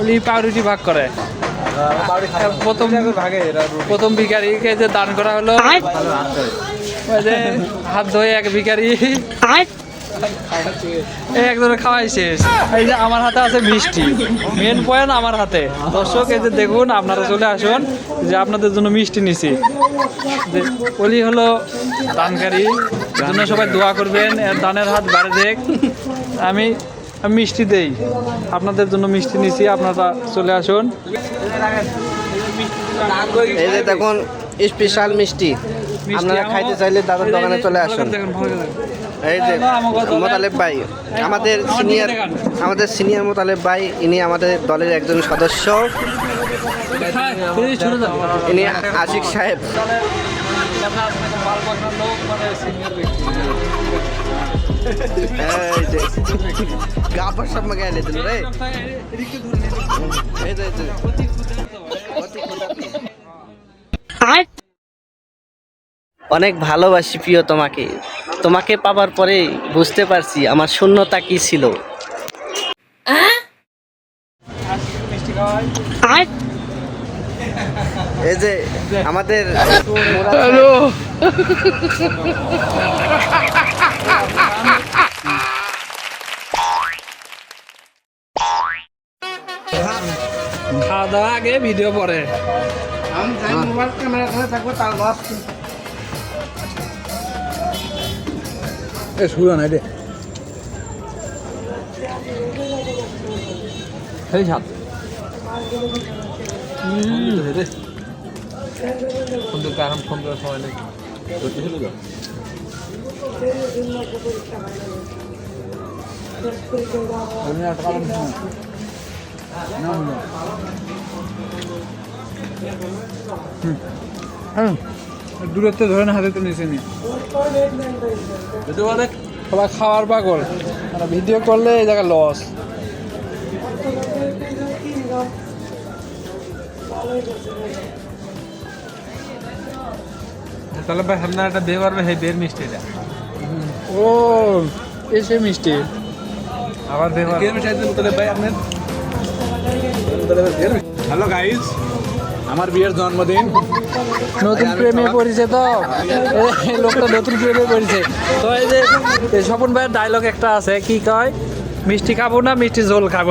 ওলি পাউরুটি ভাগ করে। প্রথম ভাগে প্রথম ভিখারিকে যে দান করা হলো ওই যে হাত ধোয়ে এক ভিখারি এই একজনের খাওয়াই শেষ। এই যে আমার হাতে আছে মিষ্টি। মেন পয়েন্ট আমার হাতে। দর্শক এই যে দেখুন আপনারা চলে আসুন যে আপনাদের জন্য মিষ্টি নিছি। যে ওলি হলো দানকারী জন্য সবাই দোয়া করবেন দানের হাত বাড়ে দেখ। আমি মিষ্টি দেই। আপনাদের জন্য মিষ্টি নিছি আপনারা চলে আসুন। এই যে দেখুন স্পেশাল মিষ্টি। আপনারা খাইতে চাইলে দাদার দোকানে চলে আসুন। এই যে মোতালেব ভাই আমাদের সিনিয়র আমাদের সিনিয়র মোতালেব ভাই ইনি আমাদের দলের একজন সদস্য। ইনি আশিক সাহেব। গাবার সব আইলে দিল রে এই যে এই যে অনেক ভালোবাসি প্রিয় তোমাকে। তোমাকে পাবার পরে বুঝতে পারছি আমার শূন্যতা কি ছিল। এই যে আমাদের খাওয়া দাওয়া আগে ভিডিও পরে। আমি যাই মোবাইল ক্যামেরা ধরে থাকব তার লস এ শুরু নাই রে সেই সাত। ফোন দিতে এখন ফোন দেওয়ার সময় নেই। দূরত্বে ধরে না হাতে তো নিচে নি সবাই খাওয়ার পাগল। আর ভিডিও করলে এই জায়গা লস তাহলে ভাই সামনে একটা বিয়ে করবে সেই বিয়ের মিষ্টি এটা। ও এসে মিষ্টি। আবার বিয়ে মিষ্টি তাহলে ভাই আপনার হ্যালো গাইস আমার বিয়ের জন্মদিন। নতুন প্রেমে পড়েছে তো। লোকটা নতুন প্রেমে পড়েছে। তো এই যে এই স্বপন ভাইয়ের ডায়লগ একটা আছে কি কয়? মিষ্টি খাব না মিষ্টি ঝোল খাব?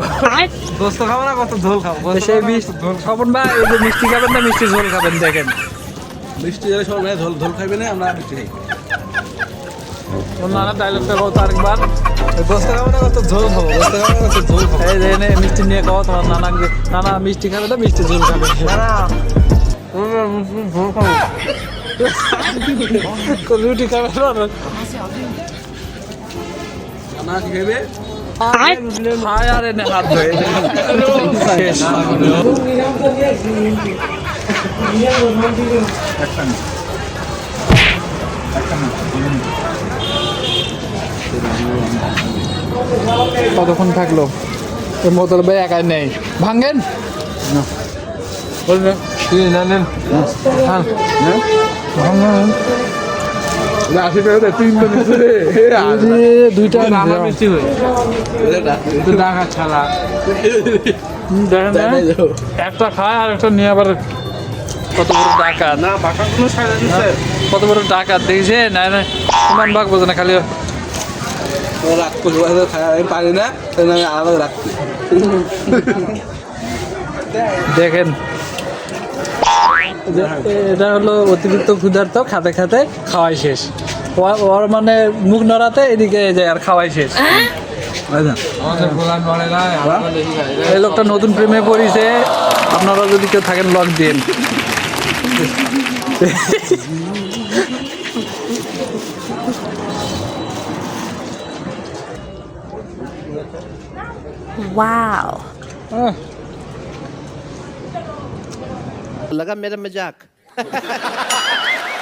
দোস্ত খাব না কত ঝোল খাব? সেই মিষ্টি স্বপন ভাই এই যে মিষ্টি খাবেন না মিষ্টি ঝোল খাবেন দেখেন। মিষ্টি যারা সব ঝোল ঝোল খাইবে না আমরা মিষ্টি খাই। নানা ডায়লগটা কত আরেকবার। খাব না কত ঝোল খাব দোস্ত খাব না কত ঝোল খাব। এই যে এনে মিষ্টি নিয়ে খাও তোমার নানা নানা মিষ্টি খাবে না মিষ্টি ঝোল খাবে। তো রুটি খাবে না হায় আর হাত শেষ। কতক্ষণ থাকল? এর মোতল ভাই একাই নেই। ভাঙ্গেন। বলবেন তুই না। নেন। হ্যাঁ। দুইটা ছাড়া। দেখেন একটা খায় আর একটা নিয়ে আবার কত বড় ডাকাত না বাঁকা কোনো ছাড়া দিচ্ছে কত বড় ডাকাত দেখছে না না ইমান ভাগ বোঝে না, খালি রাগ পারি না আমি আলাদা রাখছি দেখেন। এটা হলো অতিরিক্ত ক্ষুধার্ত, খাতে খাতে খাওয়াই শেষ। ওর মানে মুখ নড়াতে এদিকে যায় আর খাওয়াই শেষ। এই লোকটা নতুন প্রেমে পড়িছে, আপনারা যদি কেউ থাকেন লক দিন আহ, लगा मेरा मज़ाक।